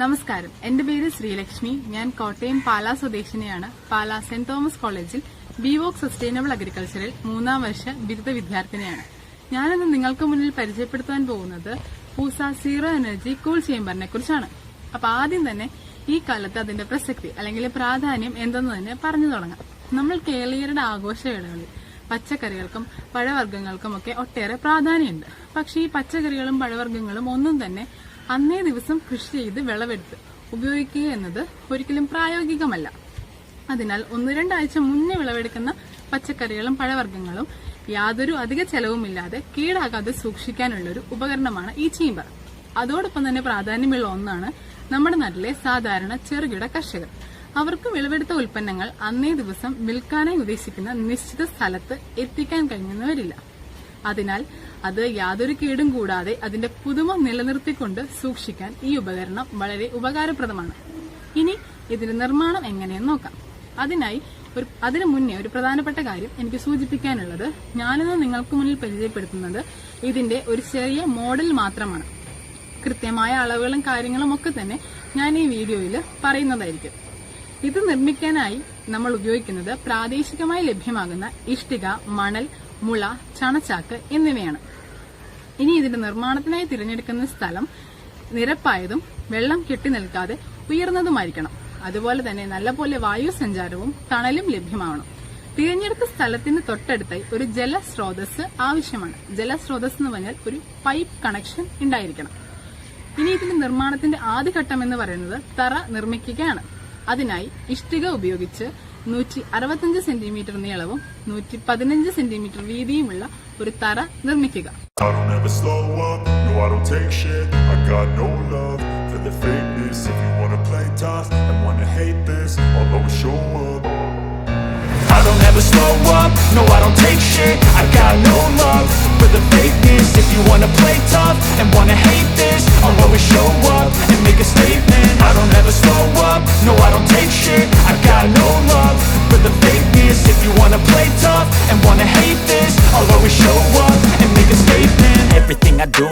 നമസ്കാരം. എന്റെ പേര് ശ്രീലക്ഷ്മി. ഞാൻ കോട്ടയം പാലാ സ്വദേശിനിയാണ്. പാലാ സെന്റ് തോമസ് കോളേജിൽ ബിവോക് സസ്റ്റൈനബിൾ അഗ്രികൾച്ചറിൽ മൂന്നാം വർഷ ബിരുദ വിദ്യാർത്ഥിനിയാണ്. ഞാനിന്ന് നിങ്ങൾക്ക് മുന്നിൽ പരിചയപ്പെടുത്താൻ പോകുന്നത് പൂസ സീറോ എനർജി കൂൾ ചേംബറിനെ കുറിച്ചാണ്. അപ്പൊ ആദ്യം തന്നെ ഈ കാലത്ത് അതിന്റെ പ്രസക്തി അല്ലെങ്കിൽ പ്രാധാന്യം എന്തെന്ന് തന്നെ പറഞ്ഞു തുടങ്ങാം. നമ്മൾ കേരളീയരുടെ ആഘോഷവേളകളിൽ പച്ചക്കറികൾക്കും പഴവർഗങ്ങൾക്കും ഒക്കെ ഒട്ടേറെ പ്രാധാന്യമുണ്ട്. പക്ഷേ ഈ പച്ചക്കറികളും പഴവർഗങ്ങളും ഒന്നും തന്നെ അന്നേ ദിവസം കൃഷി ചെയ്ത് വിളവെടുത്ത് ഉപയോഗിക്കുക എന്നത് ഒരിക്കലും പ്രായോഗികമല്ല. അതിനാൽ ഒന്ന് രണ്ടാഴ്ച മുന്നേ വിളവെടുക്കുന്ന പച്ചക്കറികളും പഴവർഗങ്ങളും യാതൊരു അധിക ചെലവുമില്ലാതെ കീടാകാതെ സൂക്ഷിക്കാനുള്ള ഒരു ഉപകരണമാണ് ഈ ചീമ്പർ. അതോടൊപ്പം തന്നെ പ്രാധാന്യമുള്ള ഒന്നാണ് നമ്മുടെ നാട്ടിലെ സാധാരണ ചെറുകിട കർഷകർ. അവർക്ക് വിളവെടുത്ത ഉൽപ്പന്നങ്ങൾ അന്നേ ദിവസം വിൽക്കാനായി ഉദ്ദേശിക്കുന്ന നിശ്ചിത സ്ഥലത്ത് എത്തിക്കാൻ കഴിയുന്നവരില്ല. വരില്ല അതിനാൽ അത് യാതൊരു കേടും കൂടാതെ അതിന്റെ പുതുമ നിലനിർത്തിക്കൊണ്ട് സൂക്ഷിക്കാൻ ഈ ഉപകരണം വളരെ ഉപകാരപ്രദമാണ്. ഇനി ഇതിന്റെ നിർമ്മാണം എങ്ങനെയെന്ന് നോക്കാം. അതിനായി ഒരു അതിനു മുന്നേ ഒരു പ്രധാനപ്പെട്ട കാര്യം എനിക്ക് സൂചിപ്പിക്കാനുള്ളത് ഞാനിന്ന് നിങ്ങൾക്ക് മുന്നിൽ പരിചയപ്പെടുത്തുന്നത് ഇതിന്റെ ഒരു ചെറിയ മോഡൽ മാത്രമാണ്. കൃത്യമായ അളവുകളും കാര്യങ്ങളും ഒക്കെ തന്നെ ഞാൻ ഈ വീഡിയോയിൽ പറയുന്നതായിരിക്കും. ഇത് നിർമ്മിക്കാനായി നമ്മൾ ഉപയോഗിക്കുന്നത് പ്രാദേശികമായി ലഭ്യമാകുന്ന ഇഷ്ടിക മണൽ മുള ചണച്ചാക്ക് എന്നിവയാണ്. ഇനി ഇതിന്റെ നിർമ്മാണത്തിനായി തിരഞ്ഞെടുക്കുന്ന സ്ഥലം നിരപ്പായതും വെള്ളം കെട്ടി നിൽക്കാതെ ഉയർന്നതുമായിരിക്കണം. അതുപോലെ തന്നെ നല്ലപോലെ വായു സഞ്ചാരവും തണലും ലഭ്യമാവണം. തിരഞ്ഞെടുത്ത സ്ഥലത്തിന് തൊട്ടടുത്തായി ഒരു ജലസ്രോതസ് ആവശ്യമാണ്. ജലസ്രോതസ് എന്ന് പറഞ്ഞാൽ ഒരു പൈപ്പ് കണക്ഷൻ ഉണ്ടായിരിക്കണം. ഇനി ഇതിന്റെ നിർമ്മാണത്തിന്റെ ആദ്യഘട്ടം എന്ന് പറയുന്നത് തറ നിർമ്മിക്കുകയാണ്. അതിനായി ഇഷ്ടിക ഉപയോഗിച്ച് നൂറ്റി അറുപത്തഞ്ച് സെന്റിമീറ്റർ നീളവും നൂറ്റി പതിനഞ്ച് സെന്റിമീറ്റർ വീതിയുമുള്ള ഒരു തറ നിർമ്മിക്കുക make a statement I don't ever slow up,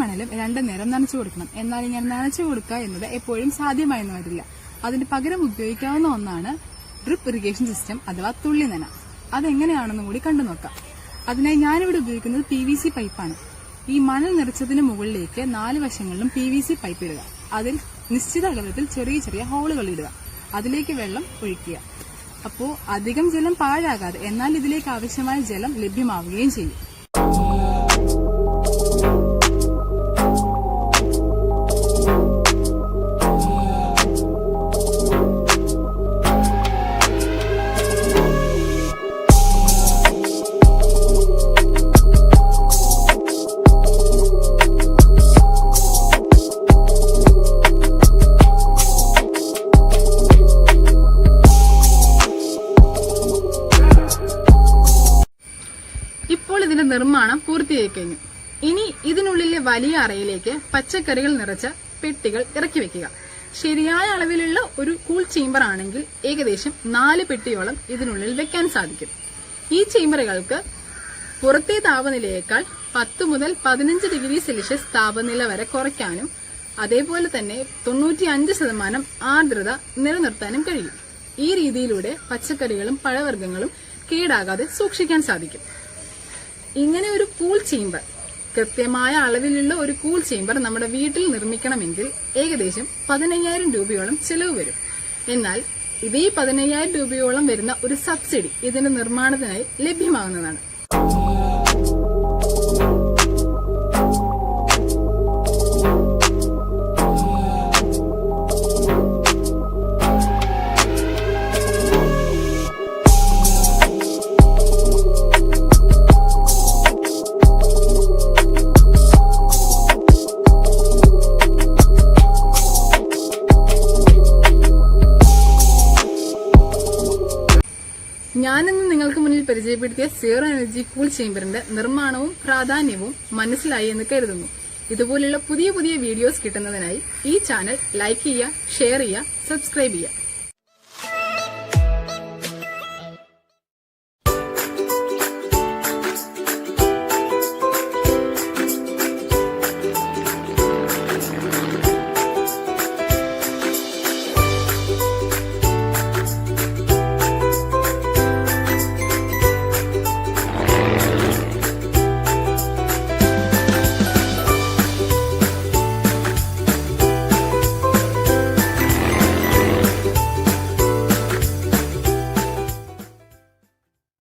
മണലും രണ്ടു നേരം നനച്ചു കൊടുക്കണം. എന്നാൽ ഇങ്ങനെ നനച്ചു കൊടുക്കുക എന്നത് എപ്പോഴും സാധ്യമായെന്ന് വരില്ല. അതിന് പകരം ഉപയോഗിക്കാവുന്ന ഒന്നാണ് ഡ്രിപ്പ് ഇറിഗേഷൻ സിസ്റ്റം അഥവാ തുള്ളി നന. അതെങ്ങനെയാണെന്നും കൂടി കണ്ടു നോക്കാം. അതിനായി ഞാനിവിടെ ഉപയോഗിക്കുന്നത് പി വി സി പൈപ്പാണ് ഈ മണൽ നിറച്ചതിന് മുകളിലേക്ക് നാല് വശങ്ങളിലും പി വി സി പൈപ്പ് ഇടുക. അതിൽ നിശ്ചിത അകലത്തിൽ ചെറിയ ചെറിയ ഹോളുകൾ ഇടുക. അതിലേക്ക് വെള്ളം ഒഴിക്കുക. അപ്പോൾ അധികം ജലം പാഴാകാതെ എന്നാൽ ഇതിലേക്ക് ആവശ്യമായ ജലം ലഭ്യമാവുകയും ചെയ്യും. നിർമ്മാണം പൂർത്തിയായി കഴിഞ്ഞു ഇനി ഇതിനുള്ളിലെ വലിയ അറയിലേക്ക് പച്ചക്കറികൾ നിറച്ച പെട്ടികൾ ഇറക്കി വെക്കുക. ശരിയായ അളവിലുള്ള ഒരു കൂൾ ചേംബർ ആണെങ്കിൽ ഏകദേശം നാല് പെട്ടിയോളം ഇതിനുള്ളിൽ വെക്കാൻ സാധിക്കും. ഈ ചേംബറുകൾക്ക് പുറത്തെ താപനിലയേക്കാൾ പത്ത് മുതൽ പതിനഞ്ച് ഡിഗ്രി സെൽഷ്യസ് താപനില വരെ കുറയ്ക്കാനും അതേപോലെ തന്നെ തൊണ്ണൂറ്റി അഞ്ച് ശതമാനം ആർദ്രത നിലനിർത്താനും കഴിയും. ഈ രീതിയിലൂടെ പച്ചക്കറികളും പഴവർഗങ്ങളും കേടാകാതെ സൂക്ഷിക്കാൻ സാധിക്കും. ഇങ്ങനെ ഒരു കൂൾ ചേംബർ കൃത്യമായ അളവിലുള്ള ഒരു കൂൾ ചേംബർ നമ്മുടെ വീട്ടിൽ നിർമ്മിക്കണമെങ്കിൽ ഏകദേശം പതിനയ്യായിരം രൂപയോളം ചെലവ് വരും. എന്നാൽ ഇതേ പതിനയ്യായിരം രൂപയോളം വരുന്ന ഒരു സബ്സിഡി ഇതിന്റെ നിർമ്മാണത്തിനായി ലഭ്യമാകുന്നതാണ്. ഞാനിന്ന് നിങ്ങൾക്ക് മുന്നിൽ പരിചയപ്പെടുത്തിയ സീറോ എനർജി കൂൾ ചേംബറിന്റെ നിർമ്മാണവും പ്രാധാന്യവും മനസ്സിലായി എന്ന് കരുതുന്നു. ഇതുപോലുള്ള പുതിയ പുതിയ വീഡിയോസ് കിട്ടുന്നതിനായി ഈ ചാനൽ ലൈക്ക് ചെയ്യുക ഷെയർ ചെയ്യുക സബ്സ്ക്രൈബ് ചെയ്യുക.